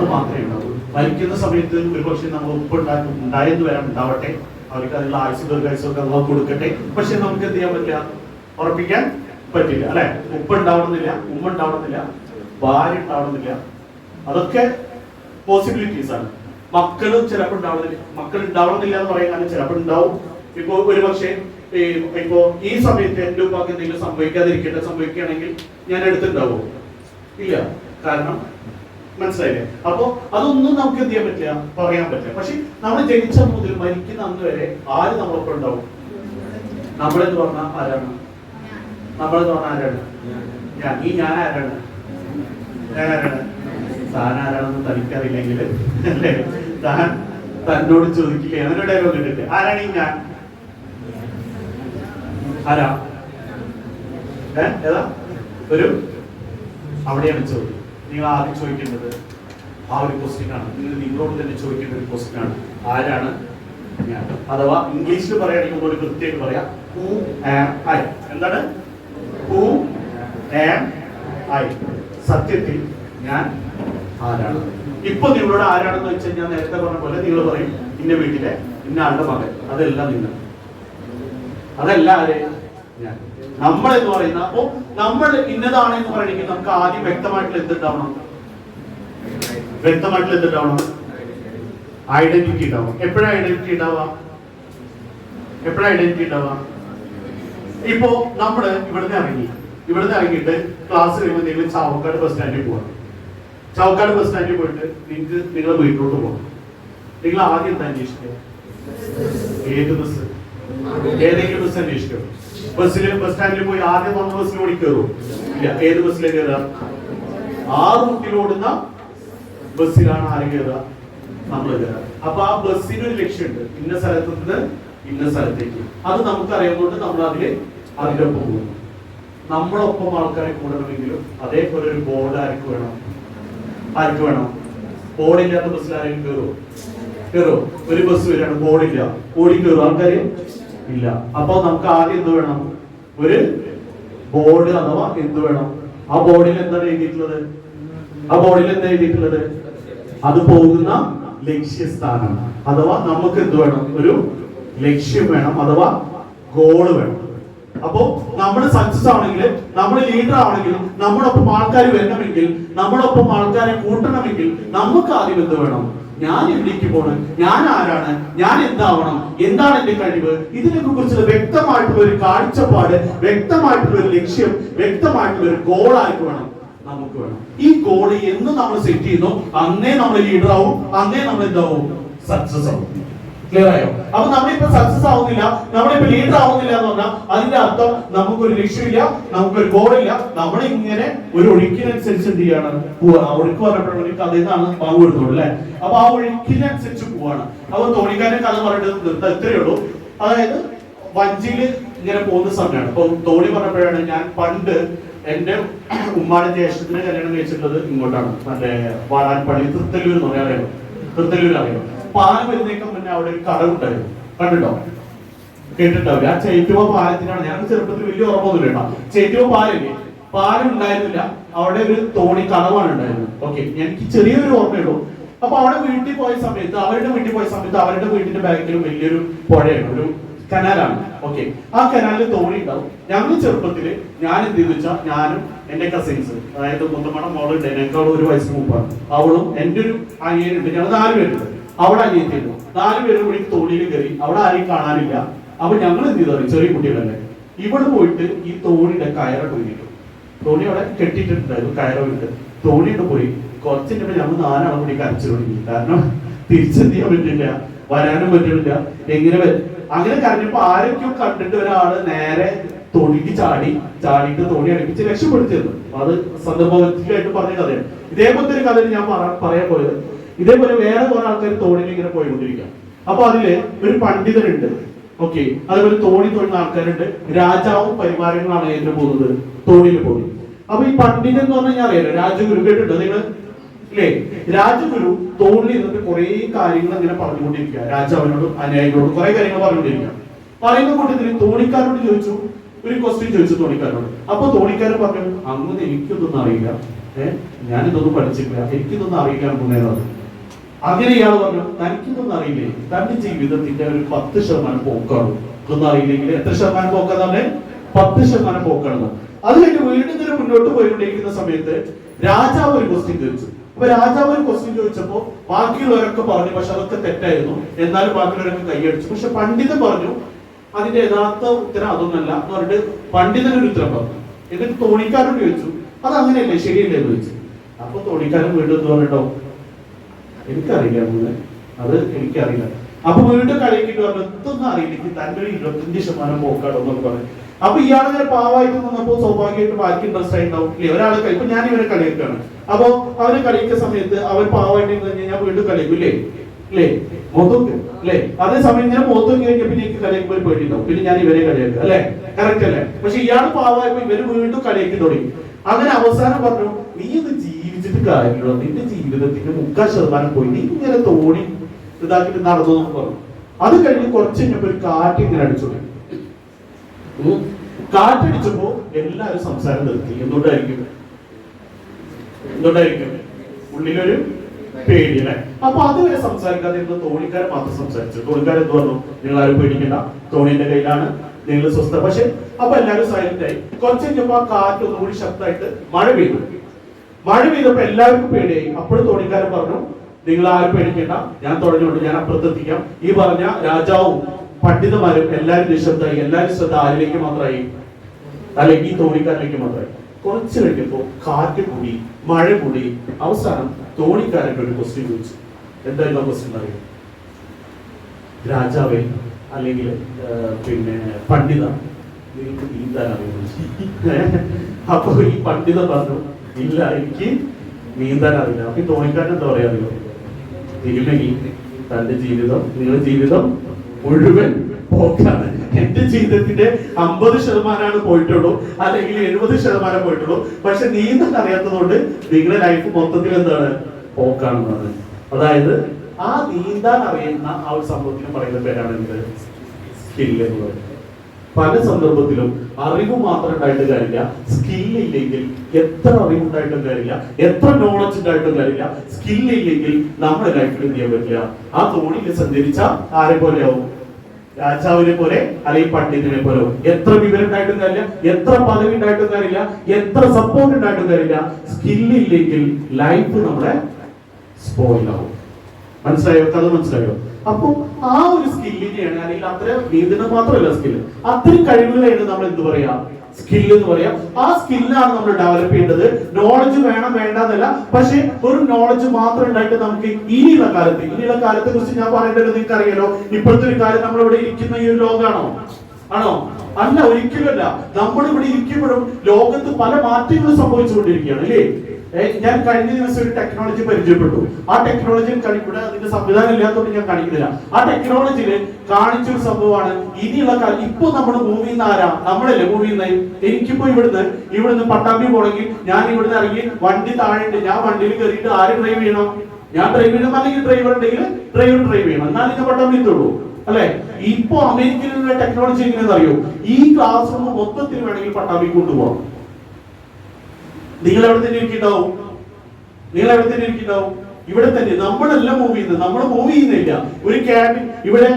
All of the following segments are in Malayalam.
നമ്മൾ മാത്രമേ ഉണ്ടാവൂ മരിക്കുന്ന സമയത്ത് ഒരുപക്ഷെ നമ്മൾ ഉപ്പ് ഉണ്ടാക്കും ഉണ്ടായെന്ന് വരാൻ ഉണ്ടാവട്ടെ. അവർക്ക് അതിനുള്ള ആയുസ് ദീർഘായുസൊക്കെ നമ്മൾ കൊടുക്കട്ടെ. പക്ഷെ നമുക്ക് എന്ത് ചെയ്യാൻ പറ്റില്ല? ഉറപ്പിക്കാൻ പറ്റില്ല അല്ലെ? ഉപ്പ് ഉണ്ടാവണമെന്നില്ല ഉമ്മ ഉണ്ടാവണമെന്നില്ല ഭാര്യ ഉണ്ടാവണമെന്നില്ല. അതൊക്കെ പോസിബിലിറ്റീസ് ആണ്. മക്കൾ ചിലപ്പോൾ ഉണ്ടാവണമില്ല മക്കൾ ഉണ്ടാവണമെന്നില്ല എന്ന് പറയാൻ ചിലപ്പോൾ ഉണ്ടാവും. ഇപ്പോ ഒരു പക്ഷേ ഇപ്പോ ഈ സമയത്ത് എന്റെ ഉപ്പാക്ക് എന്തെങ്കിലും സംഭവിക്കാതിരിക്കട്ടെ സംഭവിക്കുകയാണെങ്കിൽ ഞാൻ എടുത്തിട്ടുണ്ടാവോ ഇല്ല. കാരണം മനസ്സിലായില്ലേ? അപ്പോ അതൊന്നും നമുക്ക് എന്ത് ചെയ്യാൻ പറ്റില്ല? പറയാൻ പറ്റില്ല. പക്ഷെ നമ്മൾ ജനിച്ച മുതൽ മരിക്കുന്ന അന്ന് വരെ ആര് നമ്മളൊപ്പം ഉണ്ടാവും? നമ്മളെന്ന് പറഞ്ഞാൽ ആരാണ്? നമ്മളെന്ന് പറഞ്ഞാൽ ആരാണ്? ഞാൻ. ഈ ഞാൻ ആരാണ്? ഞാൻ ആരാണ്? താൻ ആരാണെന്ന് തനിക്കറിയില്ലെങ്കിൽ അല്ലേ? താൻ തന്നോട് ചോദിക്കില്ലേ? അങ്ങനെ ഡയലോഗ് ഇട്ടിട്ട് ആരാണ് ഈ ഞാൻ? ആരാ? ഏതാ? ഒരു അവിടെയാണ് ചോദ്യം. നിങ്ങൾ ആദ്യം ചോദിക്കേണ്ടത് ആ ഒരു ക്വസ്റ്റ്യനാണ് നിങ്ങൾ നിങ്ങളോട് തന്നെ ചോദിക്കേണ്ട ഒരു ക്വസ്റ്റ്യനാണ് ആരാണ്? ഞാൻ. അഥവാ ഇംഗ്ലീഷിൽ പറയുകയാണെങ്കിൽ ഒരു കൃത്യമായിട്ട് പറയാം. ഹൂ ആം ഐ എന്താണ്? ഹൂ ആം ഐ സത്യത്തിൽ ഞാൻ ആരാണ്? ഇപ്പൊ നിങ്ങളോട് ആരാണെന്ന് വെച്ചാൽ ഞാൻ നേരത്തെ പറഞ്ഞ പോലെ നിങ്ങൾ പറയും. ഇന്ന വീട്ടിലെ ഇന്ന ആളുടെ മകൻ. അതെല്ലാം നിങ്ങൾ. അതല്ല ആരെയാണ് ഞാൻ. നമ്മൾ എന്ന് പറയുന്ന അപ്പോ നമ്മൾ ഇന്നതാണ് എന്ന് പറയണമെങ്കിൽ നമുക്ക് ആദ്യം വ്യക്തമായിട്ടുള്ള എന്തുണ്ടാവണം? വ്യക്തമായിട്ടുള്ള എന്തുണ്ടാവണം? ഐഡന്റിറ്റി ഉണ്ടാവും എപ്പോഴാണ് ഐഡന്റിറ്റി ഉണ്ടാവുക? എപ്പോഴാണ് ഐഡന്റിറ്റി ഉണ്ടാവുക? ഇപ്പോ നമ്മൾ ഇവിടുന്ന് ഇറങ്ങി. ഇവിടുന്ന് ഇറങ്ങിയിട്ട് ക്ലാസ് കഴിയുമ്പോൾ നിങ്ങൾ ചാവക്കാട് ബസ് സ്റ്റാൻഡിൽ പോവാം. ചാവക്കാട് ബസ് സ്റ്റാൻഡിൽ പോയിട്ട് നിങ്ങൾക്ക് നിങ്ങളെ വീട്ടിലോട്ട് പോകണം നിങ്ങൾ ആദ്യം എന്താ അന്വേഷിക്കുക? ഏത് ബസ് ഏതെങ്കിലും ബസ് അന്വേഷിക്കും ബസ്സിൽ ബസ് സ്റ്റാൻഡിൽ പോയി ആദ്യം വന്ന ബസ്സിൽ ഓടി കയറും ഇല്ല. ഏത് ബസ്സിലേക്ക് കയറുക ആ റൂട്ടിൽ ഓടുന്ന ബസ്സിലാണ് ആര് കയറുക നമ്മൾ കയറുക അപ്പൊ ആ ബസ്സിന് ഒരു ലക്ഷ്യമുണ്ട്. ഇന്ന സ്ഥലത്ത് നിന്ന് ഇന്ന സ്ഥലത്തേക്ക്. അത് നമുക്ക് അറിയുന്നതുകൊണ്ട് നമ്മൾ അതിൽ അതിന്റെ ഒപ്പം പോകും. നമ്മളൊപ്പം ആൾക്കാരെ കൂടണമെങ്കിലും അതേപോലെ ഒരു ബോർഡ് ആർക്ക് വേണം? ആർക്ക് വേണം? ബോർഡില്ലാത്ത ബസ്സിൽ ആരെങ്കിലും കയറുമോ കയറോ ഒരു ബസ് വരാണ് ബോർഡില്ല ഓടി കയറും ആൾക്കാര്? ഇല്ല. അപ്പൊ നമുക്ക് ആദ്യം എന്ത് വേണം? ഒരു ബോർഡ് അഥവാ എന്ത് വേണം? ആ ബോർഡിൽ എന്താണ് എഴുതിയിട്ടുള്ളത്? ആ ബോർഡിൽ എന്താ എഴുതിയിട്ടുള്ളത്? അത് പോകുന്ന ലക്ഷ്യസ്ഥാനം. അഥവാ നമുക്ക് എന്ത് വേണം? ഒരു ലക്ഷ്യം വേണം. അഥവാ ഗോൾ വേണം. അപ്പോ നമ്മൾ സക്സസ് ആണെങ്കിൽ നമ്മൾ ലീഡർ ആവണമെങ്കിൽ നമ്മളൊപ്പം ആൾക്കാർ വരണമെങ്കിൽ നമ്മളൊപ്പം ആൾക്കാരെ കൂട്ടണമെങ്കിൽ നമുക്ക് ആദ്യം എന്ത് വേണം? ഞാൻ എവിടേക്ക് പോകണം ഞാൻ ആരാണ്? ഞാൻ എന്താവണം? എന്താണ് എന്റെ കഴിവ്? ഇതിനൊക്കെ കുറിച്ചുള്ള വ്യക്തമായിട്ടുള്ള ഒരു കാഴ്ചപ്പാട് വ്യക്തമായിട്ടുള്ള ഒരു ലക്ഷ്യം വ്യക്തമായിട്ടുള്ള ഒരു ഗോളായിട്ട് വേണം? നമുക്ക് വേണം. ഈ ഗോൾ എന്ന് നമ്മൾ സെറ്റ് ചെയ്യുന്നു. അന്നേ നമ്മൾ ലീഡർ ആവും. അന്നേ നമ്മൾ എന്താവും? സക്സസ് ആവും. ക്ലിയർ ആയോ? അപ്പൊ നമ്മളിപ്പോ ആവുന്നില്ല നമ്മളിപ്പോ ലീഡർ ആവുന്നില്ല എന്ന് പറഞ്ഞാൽ അതിന്റെ അർത്ഥം നമുക്കൊരു ലക്ഷ്യമില്ല നമുക്കൊരു ഗോളില്ല. നമ്മൾ ഇങ്ങനെ ഒരു ഒഴുക്കിനനുസരിച്ച് എന്ത് ചെയ്യാണ്? പോവാണ്. ഒഴുക്ക് കഥ എന്നാണ് ബാബു എടുത്തോളൂ അല്ലെ? അപ്പൊ ആ ഒഴുക്കിനനുസരിച്ച് പോവാണ്. അപ്പൊ തോണിക്കാരൻ കഥ പറഞ്ഞിട്ട് ഇത്രയേ ഉള്ളൂ. അതായത് വഞ്ചിയിൽ ഇങ്ങനെ പോകുന്ന സമയമാണ്. അപ്പൊ തോണി പറഞ്ഞപ്പോഴാണ് ഞാൻ പണ്ട് എന്റെ ഉമ്മാടെ ജ്യേഷ്ഠത്തിന് കല്യാണം കഴിച്ചിട്ടുള്ളത് ഇങ്ങോട്ടാണ്. മറ്റേ വാടാൻപള്ളി തൃത്തല്ലൂർ എന്ന് പറയാൻ അറിയാം തൃത്തല്ലൂർ അറിയാം പാലം വരുന്നേക്കും മുന്നേ അവിടെ ഒരു കടവുണ്ടായിരുന്നു കണ്ടിട്ടോ? കേട്ടിട്ടുണ്ടാവില്ല. ആ ചേറ്റുവ പാലത്തിനാണ്. ഞങ്ങൾക്ക് ചെറുപ്പത്തിൽ വലിയ ഓർമ്മൊന്നുമില്ല കേട്ടോ. ചേറ്റുവ പാലില്ലേ? പാലം ഉണ്ടായിരുന്നില്ല അവിടെ ഒരു തോണി കടവാണ് ഉണ്ടായിരുന്നത്. ഓക്കെ എനിക്ക് ചെറിയൊരു ഓർമ്മയുള്ളൂ അപ്പൊ അവിടെ വീട്ടിൽ പോയ സമയത്ത് അവരുടെ വീട്ടിൽ പോയ സമയത്ത് അവരുടെ വീട്ടിന്റെ ബാക്കിൽ വലിയൊരു പുഴയാണ്. ഒരു കനാലാണ്. ഓക്കെ ആ കനാലിൽ തോണി ഉണ്ടാവും. ഞങ്ങൾ ചെറുപ്പത്തിൽ ഞാൻ എന്ത് ചെയ്തു വെച്ചാൽ ഞാനും എന്റെ കസിൻസ് അതായത് മുത്തമ്മയുടെ മോളുണ്ട് എന്നെക്കാളും ഒരു വയസ്സ് മുമ്പാണ്. അവളും എന്റെ ഒരു അനിയനുണ്ട്. ഞങ്ങൾ നാല് പേരുണ്ട്. അവിടെ അനിയത്തിയുണ്ട്. നാല് പേരും കൂടി തോണിയിൽ കയറി. അവിടെ ആരെയും കാണാനില്ല. അപ്പൊ ഞങ്ങൾ എന്ത് ചെയ്തു? ചെറിയ കുട്ടികളല്ലേ? ഇവിടെ പോയിട്ട് ഈ തോണിയുടെ കയറൊക്കെ വീണിട്ടു തോണി അവിടെ കെട്ടിയിട്ടുണ്ടായിരുന്നു കയറൊക്കെ. തോണിയിട്ട് പോയി. കുറച്ചിട്ട് ഞങ്ങൾ നാലാളും കൂടി കരച്ചു തുടങ്ങി കാരണം തിരിച്ചെന്ത് ചെയ്യാൻ പറ്റില്ല വരാനും പറ്റുന്നില്ല എങ്ങനെ അങ്ങനെ കരഞ്ഞപ്പോ ആരൊക്കെയോ കണ്ടിട്ട് ഒരാൾ നേരെ തോണിക്ക് ചാടി ചാടിയിട്ട് തോണി അടുപ്പിച്ച് രക്ഷപ്പെടുത്തിയിരുന്നു. അത് സന്ദർഭത്തിലായിട്ട് പറഞ്ഞ കഥയാണ്. ഇതേപോലത്തെ ഒരു കഥയിൽ ഞാൻ പറയാൻ പോയത്. ഇതേപോലെ വേറെ കുറെ ആൾക്കാർ തോണിയിൽ ഇങ്ങനെ പോയിക്കൊണ്ടിരിക്കുക അപ്പൊ അതിൽ ഒരു പണ്ഡിതനുണ്ട്. ഓക്കെ അതുപോലെ തോണി തൊഴുന്ന ആൾക്കാരുണ്ട്. രാജാവും പരിവാരങ്ങളാണ് ഏറ്റവും പോകുന്നത്. തോണിയിൽ പോയി. അപ്പൊ ഈ പണ്ഡിതൻ എന്ന് പറഞ്ഞാൽ അറിയാലോ രാജഗുരു കേട്ടിട്ടോ നിങ്ങൾ? അല്ലേ രാജഗുരു തോണിൽ ഇരുന്നിട്ട് കുറെ കാര്യങ്ങൾ ഇങ്ങനെ പറഞ്ഞുകൊണ്ടിരിക്കുക. രാജാവിനോടും അനുയായികളോടും കുറെ കാര്യങ്ങൾ പറഞ്ഞുകൊണ്ടിരിക്കുക. പറയുന്ന കൂട്ടത്തിൽ തോണിക്കാരോട് ചോദിച്ചു. ഒരു ക്വസ്റ്റ്യൻ ചോദിച്ചു തോണിക്കാരോട്. അപ്പൊ തോണിക്കാരൻ പറഞ്ഞു അങ്ങനെ എനിക്കൊന്നും അറിയില്ല. ഏഹ് ഞാനിതൊന്നും പഠിച്ചിട്ടില്ല. എനിക്കിതൊന്നും അറിയില്ല മുന്നേറുന്നത് അങ്ങനെ ഇയാൾ പറഞ്ഞു തനിക്കിതൊന്നും അറിയില്ലേ? തന്റെ ജീവിതത്തിന്റെ ഒരു പത്ത് ശതമാനം പോക്കാണ്. ഇതൊന്നും അറിയില്ലെങ്കിൽ എത്ര ശതമാനം പോക്കാന്ന് പത്ത് ശതമാനം പോക്കാണ്. അത് കഴിഞ്ഞ് വീണ്ടും മുന്നോട്ട് പോയിക്കൊണ്ടിരിക്കുന്ന സമയത്ത് രാജാവ് ഒരു ക്വസ്റ്റ്യൻ ചോദിച്ചു. അപ്പൊ രാജാവ് ഒരു ക്വസ്റ്റ്യൻ ചോദിച്ചപ്പോ ബാക്കിയുള്ളവരൊക്കെ പറഞ്ഞു പക്ഷെ അതൊക്കെ തെറ്റായിരുന്നു. എന്നാലും ബാക്കിയുള്ളവരൊക്കെ കൈയടിച്ചു. പക്ഷെ പണ്ഡിതൻ പറഞ്ഞു അതിന്റെ യഥാർത്ഥ ഉത്തരം അതൊന്നല്ല. എന്ന് പറഞ്ഞിട്ട് പണ്ഡിതൻ ഒരു ഉത്തരം പറഞ്ഞു. എന്നിട്ട് തോണിക്കാരൻ ചോദിച്ചു അത് അങ്ങനെയല്ലേ ശരിയല്ലേ ചോദിച്ചു. അപ്പൊ തോണിക്കാരൻ വീണ്ടും എന്ന് പറഞ്ഞിട്ടോ എനിക്കറിയില്ല അത് എനിക്കറിയില്ല. അപ്പൊ വീണ്ടും കളിക്കിട്ട് പറഞ്ഞു ഇതൊന്നും അറിയില്ല. എനിക്ക് തന്റെ ഒരു ഇരുപത്തഞ്ച് ശതമാനം പോക്കാടോ പറഞ്ഞു. അപ്പൊ ഇയാൾ ഇങ്ങനെ പാവായിട്ട് നിന്നപ്പോ സ്വാഭാവികമായിട്ട് ബാക്കി ഇൻട്രസ്റ്റ് ആയിട്ടുണ്ടാവും. ഇല്ലേ? ഒരാൾ ഇപ്പൊ ഞാൻ ഇവരെ കളിയൊക്കെയാണ് അപ്പൊ അവർ കളിക്കുന്ന സമയത്ത് അവർ പാവായിട്ട് കഴിഞ്ഞാൽ ഞാൻ വീണ്ടും കളിക്കും ഇല്ലേ? ഇല്ലേ? മൊത്തം അല്ലേ അതേ സമയം ഇങ്ങനെ മൊത്തം കഴിഞ്ഞ പിന്നെ എനിക്ക് കളിയാക്കുമ്പോൾ ഒരു പേടിയുണ്ടാവും. പിന്നെ ഞാൻ ഇവരെ കളിയാക്കുക അല്ലേ? കറക്റ്റ് അല്ലേ? പക്ഷെ ഇയാൾ പാവായപ്പോ ഇവർ വീണ്ടും കളിയാക്കി തുടങ്ങി. അങ്ങനെ അവസാനം പറഞ്ഞു നീ ഇത് കാര്യമുള്ളൂ. നിന്റെ ജീവിതത്തിന്റെ മുക്കാൽ ശതമാനം പോയി. നീ ഇങ്ങനെ തോണി ഇതാക്കിട്ട് നടന്നു പറഞ്ഞു. അത് കഴിഞ്ഞ് കുറച്ച് കഴിഞ്ഞപ്പോ ഒരു കാറ്റ് ഇങ്ങനെ അടിച്ചു. കാറ്റടിച്ചപ്പോ എല്ലാരും സംസാരം നിർത്തി. എന്തുകൊണ്ടായിരിക്കും? എന്തുകൊണ്ടായിരിക്കും? ഉള്ളിലൊരു പേടി അല്ലെ? അപ്പൊ അതുവരെ സംസാരിക്കാതെ ഇരുന്ന് തോണിക്കാരൻ മാത്രം സംസാരിച്ചു. തോണിക്കാരൻ എന്ത് പറഞ്ഞു? നിങ്ങൾ ആരും പേടിക്കണ്ട തോണിന്റെ കയ്യിലാണ്. നിങ്ങൾ സ്വസ്ഥ. പക്ഷെ അപ്പൊ എല്ലാവരും സൈലന്റ് ആയി. കുറച്ച് കഴിഞ്ഞപ്പോ ആ കാറ്റ് ഒന്നുകൂടി ശക്തമായിട്ട് മഴ പെയ്തു. മഴ പെയ്തപ്പോ എല്ലാവർക്കും പേടിയായി. അപ്പോഴും തോണിക്കാരൻ പറഞ്ഞു നിങ്ങൾ ആരും പേടിക്കണ്ട ഞാൻ തുടങ്ങിയോണ്ട് ഞാൻ അപ്പുറത്തെത്തിക്കാം. ഈ പറഞ്ഞ രാജാവും പണ്ഡിതന്മാരും എല്ലാവരും നിശബ്ദമായി എല്ലാവരും ശ്രദ്ധ ആരിലേക്ക് മാത്രമായി? അല്ലെങ്കിൽ തോണിക്കാരിലേക്ക് മാത്രമായി? കുറച്ച് കഴിഞ്ഞപ്പോ കാറ്റ് കൂടി മഴ കൂടി. അവസാനം തോണിക്കാരന്റെ ഒരു ക്വസ്റ്റ്യൻ ചോദിച്ചു. എന്തായാലും ക്വസ്റ്റ്യൻ അറിയാം രാജാവേ അല്ലെങ്കിൽ പിന്നെ പണ്ഡിത. നിങ്ങൾക്ക് നീന്താൻ അറിയുന്നു അപ്പൊ ഈ പണ്ഡിത പറഞ്ഞു ഇല്ല എനിക്ക് നീന്താൻ അറിയില്ല അപ്പൊ തോണിക്കാരൻ എന്താ പറയാ അറിയോ? തന്റെ ജീവിതം നിങ്ങളുടെ ജീവിതം മുഴുവൻ പോക്കാണ്. എന്റെ ജീവിതത്തിന്റെ അമ്പത് ശതമാനമാണ് പോയിട്ടുള്ളൂ. അല്ലെങ്കിൽ എഴുപത് ശതമാനം പോയിട്ടുള്ളൂ. പക്ഷെ നീന്താൻ അറിയാത്തതുകൊണ്ട് നിങ്ങളുടെ ലൈഫ് മൊത്തത്തിൽ എന്താണ്? പോക്കാണെന്നാണ്. അതായത് ആ നീന്താൻ അറിയുന്ന ആ ഒരു സംഭവത്തിന് പറയുന്ന പേരാണ് എന്ത്? സ്കില്ല് എന്ന് പറയുന്നത് പല സന്ദർഭത്തിലും അറിവ് മാത്രം ഉണ്ടായിട്ട് കാര്യമില്ല. സ്കിൽ ഇല്ലെങ്കിൽ എത്ര അറിവുണ്ടായിട്ടും കാര്യമില്ല. എത്ര നോളജ് ഉണ്ടായിട്ടും കാര്യമില്ല. സ്കിൽ ഇല്ലെങ്കിൽ നമ്മുടെ ലൈഫിൽ എന്ത് ചെയ്യാൻ പറ്റില്ല. ആ തോണിയിൽ സഞ്ചരിച്ച ആരെ പോലെയാവും രാജാവിനെ പോലെ അല്ലെങ്കിൽ പണ്ഡിതനെ പോലെ എത്ര വിവരം ഉണ്ടായിട്ടും കാര്യമില്ല. എത്ര പദവി ഉണ്ടായിട്ടും കാര്യമില്ല. എത്ര സപ്പോർട്ട് ഉണ്ടായിട്ടും കാര്യമില്ല. സ്കിൽ ഇല്ലെങ്കിൽ ലൈഫ് നമ്മുടെ സ്പോയിൽ ആവും. മനസ്സിലായോ? കഥ മനസ്സിലായോ? അപ്പൊ ആ ഒരു സ്കില്ലിനെയാണ് അല്ലെങ്കിൽ അത്ര നീന്തുന്നത് മാത്രമല്ല സ്കില്ല് അത്രയും കഴിവുകളെയാണ് നമ്മൾ എന്ത് പറയാ? സ്കിൽ എന്ന് പറയാം. ആ സ്കില്ലാണ് നമ്മൾ ഡെവലപ്പ് ചെയ്യേണ്ടത്. നോളജ് വേണം വേണ്ട എന്നല്ല. പക്ഷെ ഒരു നോളജ് മാത്രം ഉണ്ടായിട്ട് നമുക്ക് ഇനിയുള്ള കാലത്ത് ഇനിയുള്ള കാലത്തെ കുറിച്ച് ഞാൻ പറയേണ്ടത് നിങ്ങൾക്ക് അറിയാലോ ഇപ്പോഴത്തെ ഒരു കാര്യം നമ്മൾ ഇവിടെ ഇരിക്കുന്ന ഈ ഒരു ലോകമാണോ ആണോ? അല്ല ഒരിക്കലല്ല നമ്മൾ ഇവിടെ ഇരിക്കുമ്പോഴും ലോകത്ത് പല മാറ്റങ്ങളും സംഭവിച്ചുകൊണ്ടിരിക്കുകയാണ് അല്ലേ? ഞാൻ കഴിഞ്ഞ ദിവസം ഒരു ടെക്നോളജി പരിചയപ്പെട്ടു. ആ ടെക്നോളജി ഇവിടെ അതിന്റെ സംവിധാനം ഇല്ലാത്തതുകൊണ്ട് ഞാൻ കാണിക്കുന്നില്ല. ആ ടെക്നോളജിയിൽ കാണിച്ചൊരു സംഭവമാണ്. ഇനിയുള്ള കാലം ഇപ്പൊ നമ്മുടെ ഭൂമിയിൽ നിന്ന് ആരാ? നമ്മളല്ലേ ഭൂമിയിൽ നിന്ന് എനിക്കിപ്പോ ഇവിടുന്ന് ഇവിടുന്ന് പട്ടാമ്പി പോണെങ്കിൽ ഞാൻ ഇവിടുന്ന് ഇറങ്ങി വണ്ടി താഴെ ഞാൻ വണ്ടിയിൽ കയറിയിട്ട് ആര് ഡ്രൈവ് ചെയ്യണം? ഞാൻ ഡ്രൈവ് ചെയ്യണം അല്ലെങ്കിൽ ഡ്രൈവർ ഉണ്ടെങ്കിൽ ഡ്രൈവർ ഡ്രൈവ് ചെയ്യണം. എന്നാലും ഞാൻ പട്ടാമ്പി എത്തുള്ളൂ. അല്ലെ? ഇപ്പൊ അമേരിക്കയിലുള്ള ടെക്നോളജി എങ്ങനെയാണെന്ന് അറിയോ ഈ ക്ലാസ് റൂം മൊത്തത്തിൽ വേണമെങ്കിൽ പട്ടാമ്പി കൊണ്ടുപോകാം. നിങ്ങൾ എവിടെ തന്നെ ഇരിക്കുന്നുണ്ടാവും നിങ്ങൾ എവിടെ തന്നെ ഇരിക്കുന്നുണ്ടാവും ഇവിടെ തന്നെ നമ്മളല്ല മൂവ് ചെയ്യുന്നത് നമ്മൾ മൂവ് ചെയ്യുന്നില്ല. ഒരു ക്യാബിൻ ഇവിടെ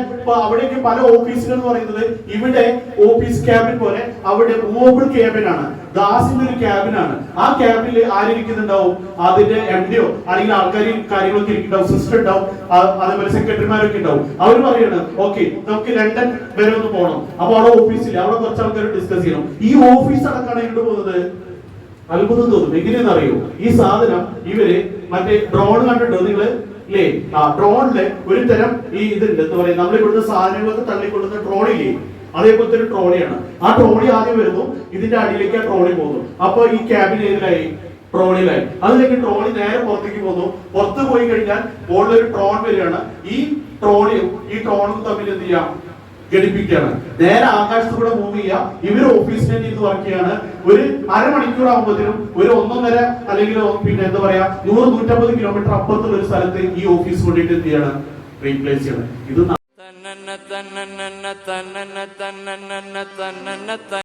അവിടെയൊക്കെ പല ഓഫീസുകൾ എന്ന് പറയുന്നത് ഇവിടെ ഓഫീസ് ക്യാബിൻ പോലെ അവിടെ മൂവബിൾ ക്യാബിൻ ആണ്. ദാസിന്റെ ഒരു ക്യാബിൻ ആണ്. ആ ക്യാബിനിൽ ആരിക്കുന്നുണ്ടാവും അതിന്റെ എം ഡിയോ അല്ലെങ്കിൽ ആൾക്കാർ കാര്യങ്ങളൊക്കെ ഇരിക്കുന്നുണ്ടാവും സിസ്റ്റർ ഉണ്ടാവും അതേപോലെ സെക്രട്ടറിമാരൊക്കെ ഉണ്ടാവും. അവർ പറയാണ് ഓക്കെ നമുക്ക് ലണ്ടൻ വരെ ഒന്ന് പോകണം അപ്പൊ അവിടെ ഓഫീസിൽ അവിടെ കുറച്ച് ആൾക്കാർ ഡിസ്കസ് ചെയ്യണം. ഈ ഓഫീസ് അടക്കാണ് ഇങ്ങോട്ട് പോകുന്നത്? അത്ഭുതം തോന്നും. എങ്ങനെയെന്ന് അറിയോ ഈ സാധനം ഇവർ മറ്റേ ഡ്രോൺ കണ്ടിട്ടോ നിങ്ങൾ ഇല്ലേ? ആ ഡ്രോണിൽ ഒരു തരം ഈ ഇതുണ്ട്. എന്താ പറയാ നമ്മൾ ഇവിടുന്ന് സാധനങ്ങളൊക്കെ തള്ളിക്കൊള്ളുന്ന ട്രോളില്ലേ അതേപോലത്തെ ഒരു ട്രോളിയാണ് ആ ട്രോളി ആദ്യം വരുന്നു. ഇതിന്റെ അടിയിലേക്ക് ആ ട്രോളി പോകുന്നു. അപ്പൊ ഈ ക്യാബിൻ ഏതിലായി? ട്രോളിലായി അതിലേക്ക് ട്രോളി നേരെ പുറത്തേക്ക് പോകുന്നു. പുറത്ത് പോയി കഴിഞ്ഞാൽ മുകളിൽ ഒരു ട്രോൺ വരികയാണ്. ഈ ട്രോളിയും ഈ ട്രോണും തമ്മിൽ എന്ത് ചെയ്യാം? ഘടിപ്പിക്കുകയാണ്. നേരെ ആകാശത്ത് കൂടെ മൂവ് ചെയ്യുക. ഇവർ ഓഫീസിലേക്ക് ഇത് വർക്ക് ഒരു അരമണിക്കൂർ ആകുമ്പോഴത്തേനും ഒരു ഒന്നൊന്നര അല്ലെങ്കിൽ പിന്നെ എന്താ പറയാ നൂറ് നൂറ്റമ്പത് കിലോമീറ്റർ അപ്പുറത്തുള്ള ഒരു സ്ഥലത്ത് ഈ ഓഫീസ് കൊണ്ടിട്ട് എന്ത് ചെയ്യാണ്? റീപ്ലേസ് ചെയ്യണം. ഇത്